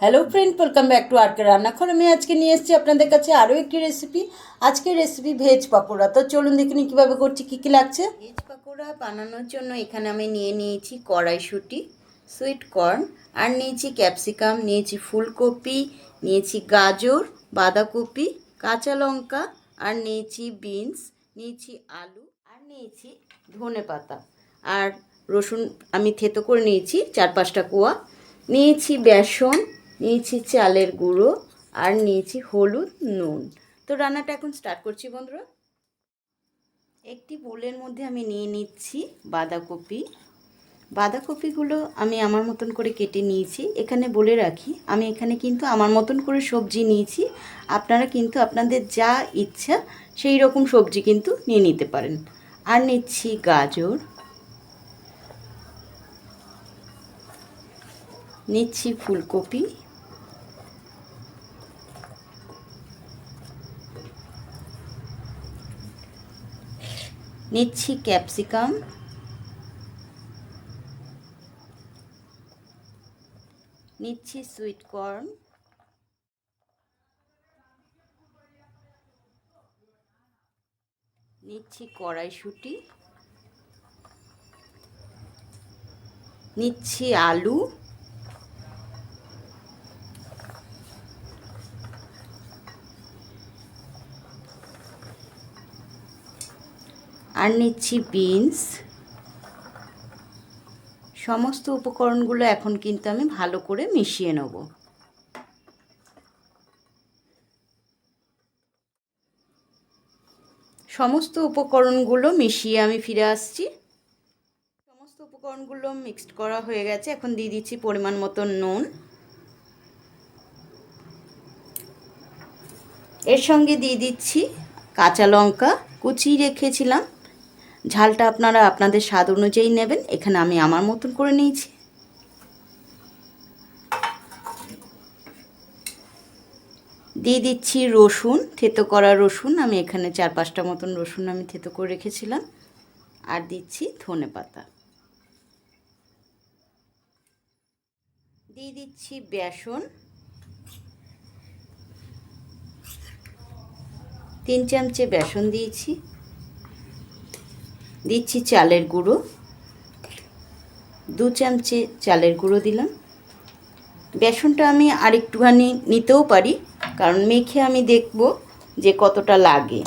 Hello friend welcome back to RK Rannaghar আমি আজকে নিয়ে এসেছি আপনাদের কাছে আরও একটি রেসিপি আজকের রেসিপি ভেজ পাকোড়া তো চলুন দেখে নিই কীভাবে করছি, কী কী লাগছে। ভেজ পাকোড়া বানানোর জন্য এখানে আমি নিয়ে নিয়েছি কড়াইশুঁটি সুইট কর্ন আর নিয়েছি ক্যাপসিকাম নিয়েছি ফুলকপি, নিয়েছি গাজর, বাঁধাকপি, কাঁচা লঙ্কা, আর নিয়েছি বিনস নিয়েছি আলু, আর নিয়েছি ধনে পাতা। আর রসুন আমি থেতো করে নিয়েছি, চার পাঁচটা কোয়া। নিয়েছি বেসন নিয়েছি চালের গুঁড়ো আর নিয়েছি হলুদ নুন। তো রান্নাটা এখন স্টার্ট করছি বন্ধুরা। একটি বোলের মধ্যে আমি নিয়ে নিচ্ছি বাঁধাকপি। বাঁধাকপিগুলো আমি আমার মতন করে কেটে নিয়েছি। এখানে বলে রাখি, আমি এখানে কিন্তু আমার মতন করে সবজি নিয়েছি। আপনারা কিন্তু আপনাদের যা ইচ্ছা সেই রকম সবজি কিন্তু নিয়ে নিতে পারেন। আর নিচ্ছি গাজর। নিচ্ছি ফুলকপি। নিচ্ছি ক্যাপসিকাম। নিচ্ছি সুইট কর্ন। নিচ্ছি কড়াইশুঁটি। নিচ্ছি আলু। আর নিচ্ছি বিনস। সমস্ত উপকরণগুলো এখন কিন্তু আমি ভালো করে মিশিয়ে নেব। সমস্ত উপকরণগুলো মিশিয়ে আমি ফিরে আসছি। সমস্ত উপকরণগুলো মিক্সড করা হয়ে গেছে। এখন দিয়ে দিচ্ছি পরিমাণ মতো নুন। এর সঙ্গে দিয়ে দিচ্ছি কাঁচা লঙ্কা। কুচিয়ে রেখেছিলাম। ঝালটা আপনারা আপনাদের স্বাদ অনুযায়ী নেবেন। এখানে আমি আমার মতন করে নিয়েছি। দিয়ে দিচ্ছি রসুন, থেতো করা রসুন। আমি এখানে চার পাঁচটা মতন রসুন আমি থেতো করে রেখেছিলাম। আর দিচ্ছি ধনে পাতা। দিয়ে দিচ্ছি বেসন। তিন চামচে বেসন দিয়েছি। দিচ্ছি চালের গুঁড়ো। দু চামচে চালের গুঁড়ো দিলাম। বেসনটা আমি আরেকটুখানি নিতেও পারি, কারণ মেখে আমি দেখব যে কতটা লাগে।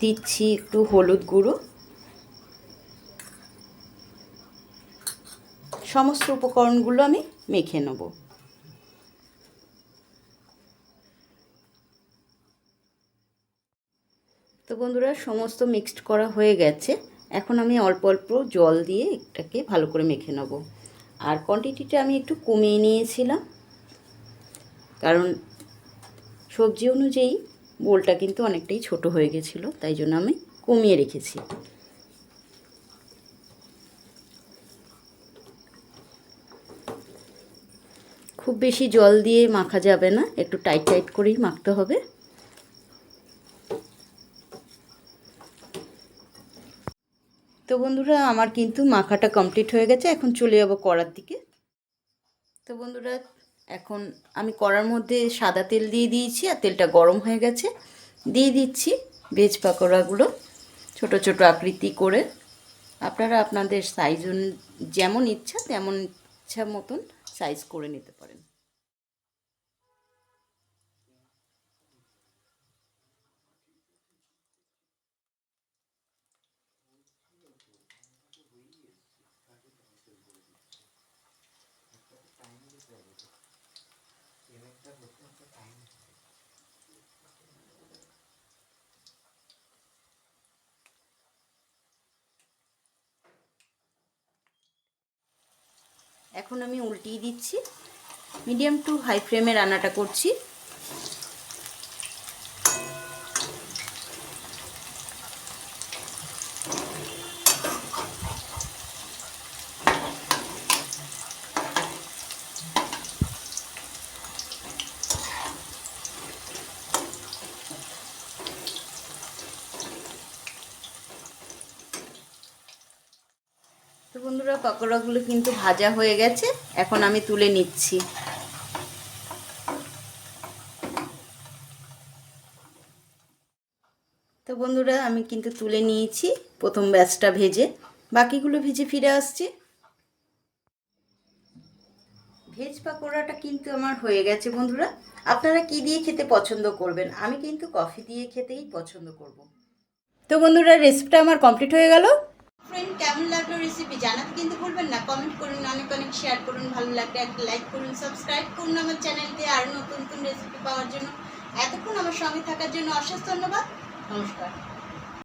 দিচ্ছি একটু হলুদ গুঁড়ো। সমস্ত উপকরণগুলো আমি মেখে নেব। বন্ধুরা, সমস্ত মিক্সড করা হয়ে গেছে। এখন আমি অল্প অল্প জল দিয়ে এটাকে ভালো করে মেখে নেব। আর কোয়ান্টিটিটা আমি একটু কমিয়ে নিয়েছিলাম। কারণ সবজি অনুযায়ী বোলটা কিন্তু অনেকটাই ছোট হয়ে গেছিল, তাই জন্য আমি কমিয়ে রেখেছি। খুব বেশি জল দিয়ে মাখা যাবে না, একটু টাইট টাইট করেই মাখতে হবে। তো বন্ধুরা, আমার কিন্তু মাখাটা কমপ্লিট হয়ে গেছে। এখন চলে যাব কড়ার দিকে। তো বন্ধুরা, এখন আমি কড়ার মধ্যে সাদা তেল দিয়ে দিয়েছি আর তেলটা গরম হয়ে গেছে। দিয়ে দিচ্ছি ভেজ পাকোড়াগুলো ছোট ছোট আকৃতি করে। আপনারা আপনাদের সাইজ যেমন ইচ্ছা, তেমন ইচ্ছা মতন সাইজ করে নিতে পারেন। এখন আমি উল্টিয়ে দিচ্ছি। মিডিয়াম টু হাই ফ্লেমে রান্নাটা করছি। তো বন্ধুরা, পকোড়াগুলো কিন্তু ভাজা হয়ে গেছে। এখন আমি তুলে নিচ্ছি। তো বন্ধুরা, আমি কিন্তু তুলে নিয়েছি প্রথম ব্যাচটা ভেজে। বাকিগুলো ভেজে ফিরে আসছি। ভেজ পাকোড়াটা কিন্তু আমার হয়ে গেছে, বন্ধুরা। আপনারা কি দিয়ে খেতে পছন্দ করবেন? আমি কিন্তু কফি দিয়ে খেতেই পছন্দ করব। তো বন্ধুরা রেসিপিটা আমার কমপ্লিট হয়ে গেল। ফ্রেন্ড কেমন লাগল রেসিপি জানাতে কিন্তু ভুলবেন না। কমেন্ট করুন, অনেক অনেক শেয়ার করুন, ভালো লাগলে একটা লাইক করুন সাবস্ক্রাইব করুন আমার চ্যানেলকে আরও নতুন নতুন রেসিপি পাওয়ার জন্য। এতক্ষণ আমার সঙ্গে থাকার জন্য অশেষ ধন্যবাদ। নমস্কার।